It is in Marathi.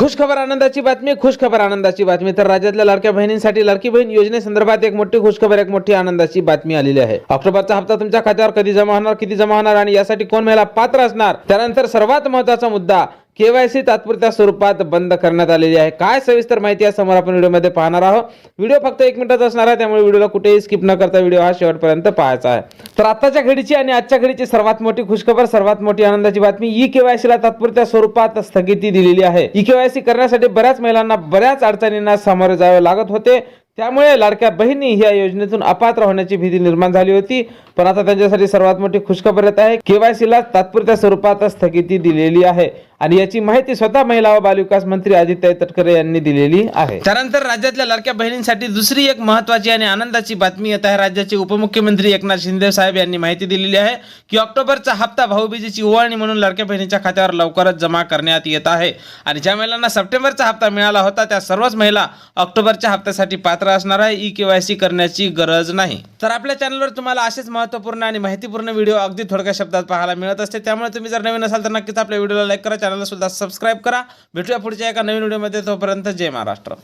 खुश खबर आनंदाची बातमी खुश खबर आनंदाची बातमी. तर राज्यातल्या लाडक्या बहिणींसाठी लाडकी बहीण योजनेसंदर्भात एक मोठी खुश खबर एक मोठी आनंदाची बातमी आलेली आहे. ऑक्टोबरचा हप्ता तुमच्या खात्यावर कधी जमा होणार किती जमा होणार आणि यासाठी कोण महिला पात्र असणार? त्यानंतर सर्वात महत्त्वाचा मुद्दा केवायसी तात्पुरत्या स्वरूपात बंद करण्यात आलेली आहे. काय सविस्तर माहिती आहे समोर आपण व्हिडिओमध्ये पाहणार आहोत. व्हिडिओ फक्त एक मिनिटाचा असणार आहे त्यामुळे व्हिडिओला कुठेही स्किप न करता व्हिडिओ हा शेवटपर्यंत पाहायचा आहे. तर आताच्या घडीची आणि आजच्या घडीची सर्वात मोठी खुशखबर सर्वात मोठी आनंदाची बातमी ई केवायसीला तात्पुरत्या स्वरूपात स्थगिती दिलेली आहे. ई केवायसी करण्यासाठी बऱ्याच महिलांना बऱ्याच अडचणींना सामोरे जावे लागत होते. त्यामुळे लाडक्या बहिणी या योजनेतून अपात्र होण्याची भीती निर्माण झाली होती. पण आता त्यांच्यासाठी सर्वात मोठी खुशखबर येत आहे. केवायसीला तात्पुरत्या स्वरूपात स्थगिती दिलेली आहे. आणि याची माहिती स्वतः महिला व बालविकास मंत्री आदित्य तटकरे यांनी दिलेली आहे. त्यानंतर राज्यातल्या लाडक्या बहिणींसाठी दुसरी एक महत्वाची आणि आनंदाची बातमी येत आहे. राज्याचे उपमुख्यमंत्री एकनाथ शिंदे साहेब यांनी माहिती दिलेली आहे की ऑक्टोबरचा हप्ता भाऊबीजेची ओवाळणी म्हणून लाडक्या बहिणीच्या खात्यावर लवकरच जमा करण्यात येत आहे. आणि ज्या महिलांना सप्टेंबरचा हप्ता मिळाला होता त्या सर्वच महिला ऑक्टोबरच्या हप्त्यासाठी पात्र असणार आहे ई केवायसी करण्याची गरज नाही. तर आपल्या चॅनलवर तुम्हाला असेच महत्त्वपूर्ण आणि माहितीपूर्ण व्हिडिओ अगदी थोडक्या शब्दात पाहायला मिळत असते. त्यामुळे तुम्ही जर नवीन असाल तर नक्कीच आपल्या व्हिडिओला लाईक करा चॅनलला सुद्धा सबस्क्राईब करा. भेटूया पुढच्या एका नवीन व्हिडिओमध्ये तोपर्यंत जय महाराष्ट्र.